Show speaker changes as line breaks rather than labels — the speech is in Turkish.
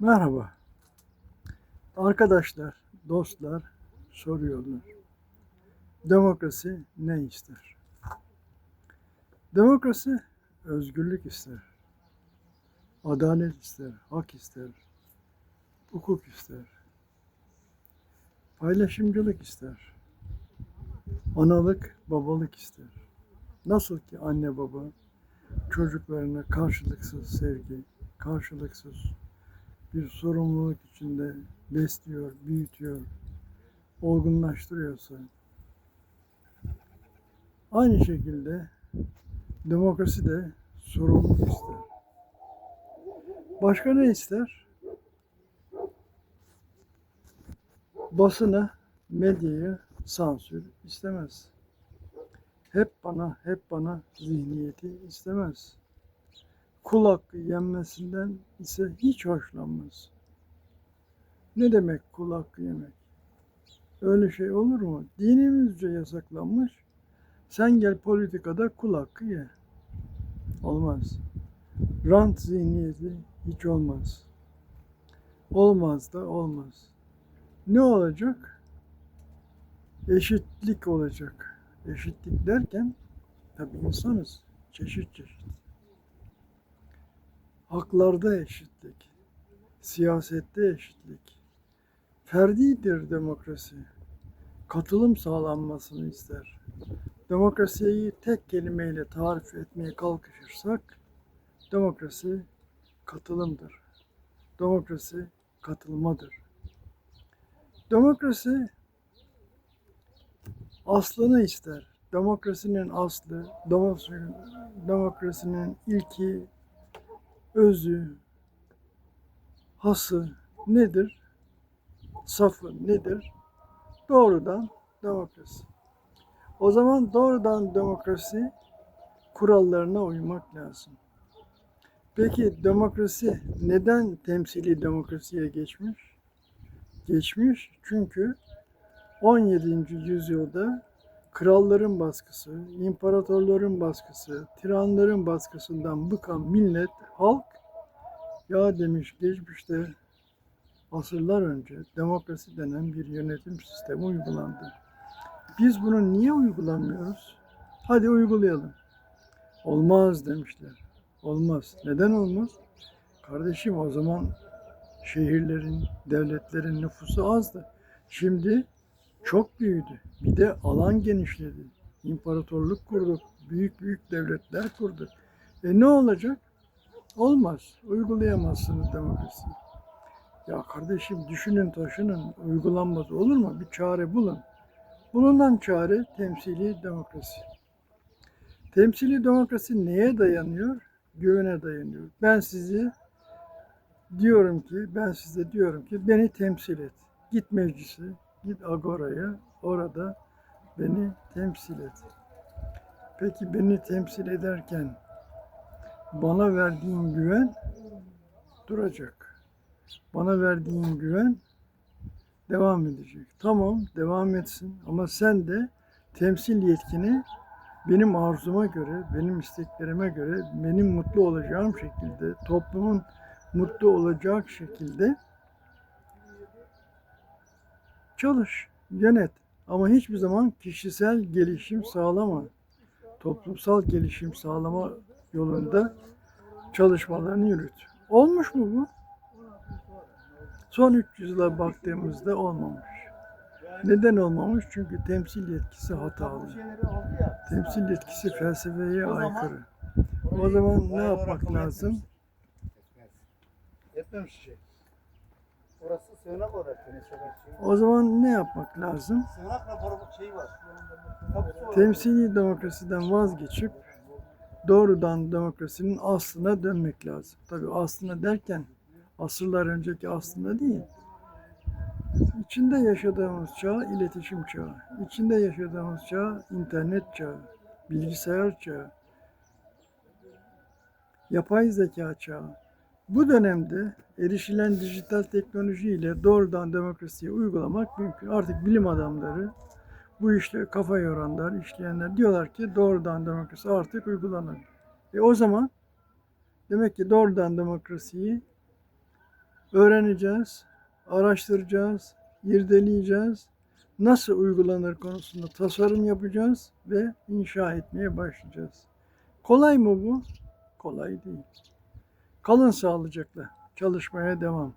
Merhaba. Arkadaşlar, dostlar soruyorlar. Demokrasi ne ister? Demokrasi özgürlük ister. Adalet ister, hak ister, hukuk ister. Paylaşımcılık ister. Analık, babalık ister. Nasıl ki anne baba çocuklarına karşılıksız sevgi, karşılıksız bir sorumluluk içinde besliyor, büyütüyor, olgunlaştırıyorsa aynı şekilde demokrasi de sorumluluk ister. Başka ne ister? Basını, medyayı sansür istemez. Hep bana, hep bana zihniyeti istemez kul hakkı yenmesinden ise hiç hoşlanmaz. Ne demek kul hakkı yemek? Öyle şey olur mu? Dinimizce yasaklanmış. Sen gel politikada kul hakkı ye. Olmaz. Rant zihniyeti hiç olmaz. Olmaz da olmaz. Ne olacak? Eşitlik olacak. Eşitlik derken tabii insanız. Çeşit çeşit. Haklarda eşitlik, siyasette eşitlik. Ferdidir demokrasi. Katılım sağlanmasını ister. Demokrasiyi tek kelimeyle tarif etmeye kalkışırsak, demokrasi katılımdır. Demokrasi katılmadır. Demokrasi aslını ister. Demokrasinin aslı, demokrasinin, ilki, özü, hası nedir? Safı nedir? Doğrudan demokrasi. O zaman doğrudan demokrasi kurallarına uymak lazım. Peki demokrasi neden temsili demokrasiye geçmiş? Geçmiş çünkü 17. yüzyılda kralların baskısı, imparatorların baskısı, tiranların baskısından bıkan millet, halk ya demiş geçmişte asırlar önce demokrasi denen bir yönetim sistemi uygulandı. Biz bunu niye uygulamıyoruz? Hadi uygulayalım. Olmaz demişler. Olmaz. Neden olmaz? Kardeşim o zaman şehirlerin, devletlerin nüfusu azdı. Şimdi çok büyüdü. Bir de alan genişledi. İmparatorluk kurduk. Büyük büyük devletler kurduk. E ne olacak? Olmaz. Uygulayamazsınız demokrasi. Ya kardeşim düşünün taşının uygulanmaz olur mu? Bir çare bulun. Bulunan çare temsili demokrasi. Temsili demokrasi neye dayanıyor? Güvene dayanıyor. Ben sizi diyorum ki, ben size diyorum ki beni temsil et. Git meclise, Git Agora'ya, orada beni temsil et. Peki beni temsil ederken bana verdiğin güven duracak. Bana verdiğin güven devam edecek. Tamam, devam etsin ama sen de temsil yetkini benim arzuma göre, benim isteklerime göre, benim mutlu olacağım şekilde, toplumun mutlu olacak şekilde Çalış, yönet ama hiçbir zaman kişisel gelişim sağlama, toplumsal gelişim sağlama yolunda çalışmalarını yürüt. Olmuş mu bu? Son 300 yıla baktığımızda olmamış. Neden olmamış? Çünkü temsil yetkisi hatalı. Temsil yetkisi felsefeye aykırı. O zaman ne yapmak lazım?
Etmemiş şey. Orası sığınak olarak
O zaman ne yapmak lazım?
Sığınak raporu şey var.
Temsili demokrasiden vazgeçip doğrudan demokrasinin aslına dönmek lazım. Tabii aslına derken asırlar önceki aslına değil. İçinde yaşadığımız çağ iletişim çağı. İçinde yaşadığımız çağ internet çağı, bilgisayar çağı, yapay zeka çağı. Bu dönemde erişilen dijital teknolojiyle doğrudan demokrasiyi uygulamak mümkün. Artık bilim adamları, bu işte kafa yoranlar, işleyenler diyorlar ki doğrudan demokrasi artık uygulanır. E o zaman demek ki doğrudan demokrasiyi öğreneceğiz, araştıracağız, irdeleyeceğiz. Nasıl uygulanır konusunda tasarım yapacağız ve inşa etmeye başlayacağız. Kolay mı bu? Kolay değil. Kalın sağlıcakla. Çalışmaya devam.